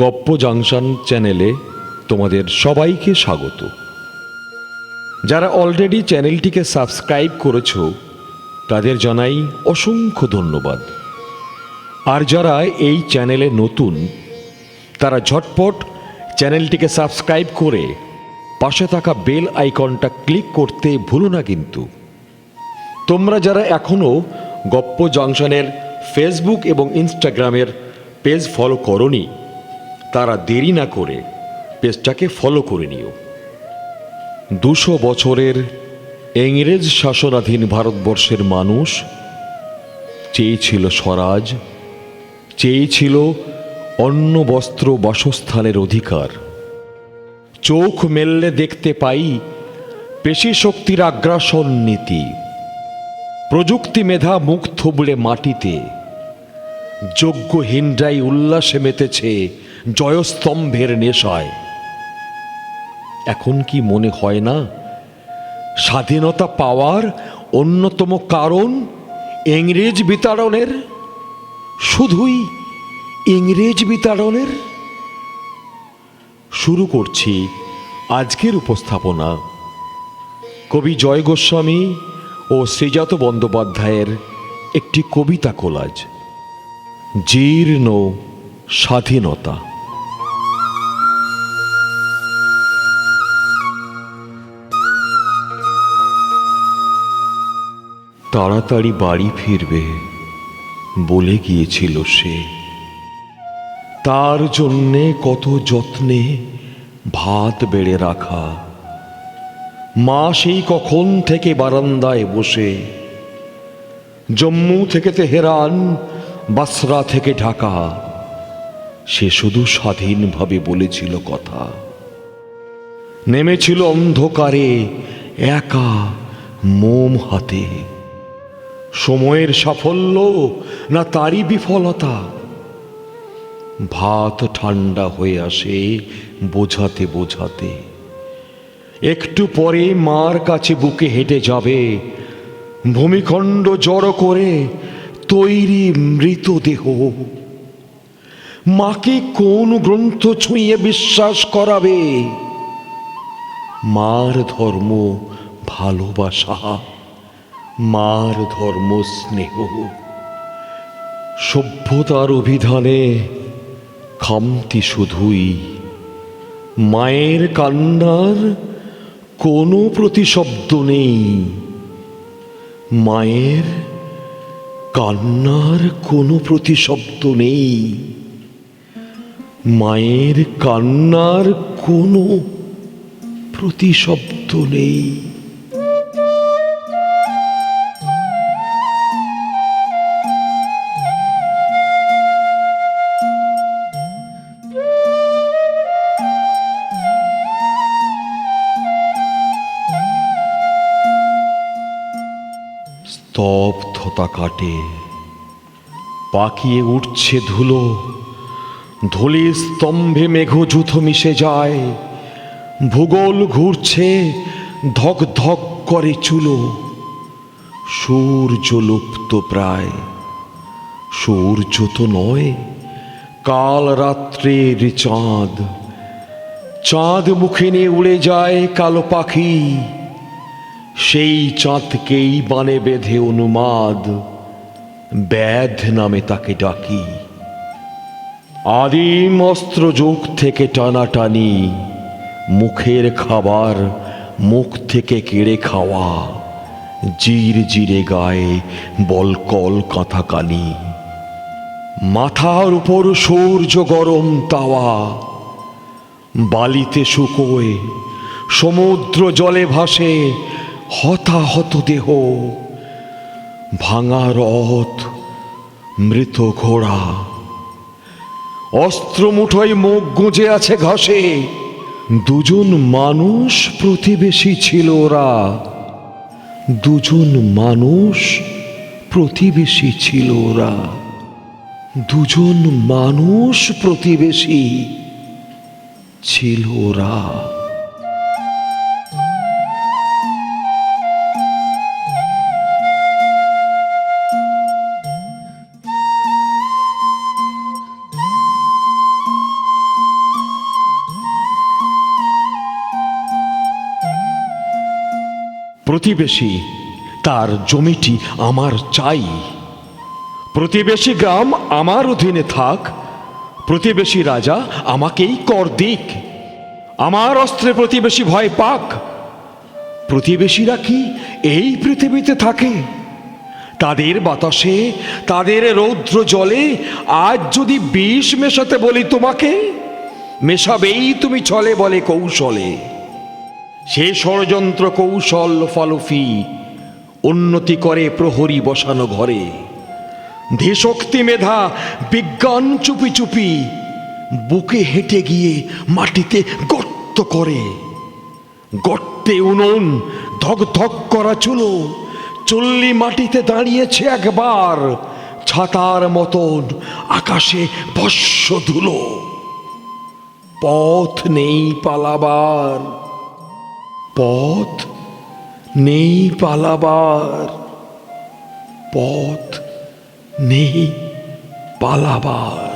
গপ্প জাংশন চ্যানেলে তোমাদের সবাইকে স্বাগত। যারা অলরেডি চ্যানেলটিকে সাবস্ক্রাইব করেছ, তাদের জানাই অসংখ্য ধন্যবাদ। আর যারা এই চ্যানেলে নতুন, তারা ঝটপট চ্যানেলটিকে সাবস্ক্রাইব করে পাশে থাকা বেল আইকনটা ক্লিক করতে ভুলো না কিন্তু। তোমরা যারা এখনও গপ্প জংশনের ফেসবুক এবং ইনস্টাগ্রামের পেজ ফলো করনি তারা দেরি না করে পেজটাকে ফলো করে নিও। দুশো বছরের ইংরেজ শাসনাধীন ভারতবর্ষের মানুষ চেয়েছিল স্বরাজ, চেয়েছিল অন্ন, বস্ত্র, বাসস্থানের অধিকার। চোখ মেললে দেখতে পাই পেশি শক্তির আগ্রাসন নীতি। প্রযুক্তি মেধা মুখ থুবড়ে মাটিতে যোগ্য যোগ্যহীনরাই উল্লাসে মেতেছে জয়স্তম্ভের নেশায়। এখন কি মনে হয় না? স্বাধীনতা পাওয়ার অন্যতম কারণ ইংরেজ বিতাড়নের? শুধুই ইংরেজ বিতাড়নের? শুরু করছি আজকের উপস্থাপনা। কবি জয় গোস্বামী ও শ্রীজাত বন্দ্যোপাধ্যায়ের একটি কবিতা কোলাজ। জীর্ণ স্বাধীনতা। তাড়াতাড়ি বাড়ি ফিরবে বলে গিয়েছিল সে। তার জন্যে কত যত্নে ভাত বেড়ে রাখা। মা সেই কখন থেকে বারান্দায় বসে। জম্মু থেকে তেহরান, বাসরা থেকে ঢাকা। সে শুধু স্বাধীনভাবে বলেছিল কথা। নেমেছিল অন্ধকারে একা মোম হাতে। সময়ের সাফল্য না তারই বিফলতা? ভাত ঠান্ডা হয়ে আসে বোঝাতে বোঝাতে। একটু পরে মার কাছে বুকে হেঁটে যাবে, ভূমিখণ্ড জড়ো করে তৈরি মৃতদেহ। মাকে কোন গ্রন্থ ছুঁয়ে বিশ্বাস করাবে? মার ধর্ম ভালোবাসা। মার ধর্ম স্নেহ। সভ্যতার অভিধানে খামতি শুধুই। মায়ের কান্নার কোনো প্রতিশব্দ নেই। মায়ের কান্নার কোনো প্রতিশব্দ নেই। মায়ের কান্নার কোনো প্রতিশব্দ নেই। স্তব্ধতা কাটে। পাকিয়ে উঠছে ধুলো। ধুলি স্তম্ভে মেঘযুথ মিশে যায়। ভূগোল ঘুরছে, ধক ধক করে চুলো। সূর্য লুপ্ত প্রায়। সূর্য তো নয়, কাল রাত্রের চাঁদ। চাঁদ মুখে নিয়ে উড়ে যায় কালো পাখি। সেই চাঁদকেই বানে বেঁধে অনুমাদ, ব্যাধ নামে তাকে ডাকি। আদিম অস্ত্র যুগ থেকে টানাটানি, মুখের খাবার মুখ থেকে কেড়ে খাওয়া, জির জিরে গায়ে বলকল কাঁথাকানি। মাথার উপর সূর্য গরম তাওয়া, বালিতে শুকোয় সমুদ্র জলে ভাসে হতাহত দেহ ভাঙা রথ মৃত ঘোড়া। অস্ত্র মুঠোয় মুখ গুঁজে আছে ঘাসে, দুজন মানুষ প্রতিবেশী ছিল ওরা। দুজন মানুষ প্রতিবেশী ছিল ওরা। দুজন মানুষ প্রতিবেশী ছিল ওরা। প্রতিবেশী, তার জমিটি আমার চাই। প্রতিবেশী গ্রাম আমার অধীনে থাক, প্রতিবেশী রাজা আমাকেই কর দিক। আমার অস্ত্রে প্রতিবেশী ভয় পাক। প্রতিবেশীরা কি এই পৃথিবীতে থাকে? তাদের বাতাসে, তাদের রৌদ্র জলে আজ যদি বিষ মেশাতে বলি তোমাকে, মেশাবেই তুমি ছলে বলে কৌশলে। সে ষড়যন্ত্র কৌশল ফলফি, উন্নতি করে প্রহরী বসানো ঘরে। ধীশক্তি মেধা, বিজ্ঞান চুপি চুপি, বুকে হেঁটে গিয়ে মাটিতে গর্ত করে। গর্তে উনুন, ধক ধক করা চুলো, চল্লি মাটিতে দাঁড়িয়েছে একবার, ছাতার মতন আকাশে বর্ষ ধুলো। পথ নেই পালাবার। পথ নেই পালাবার পথ নেই পালাবার।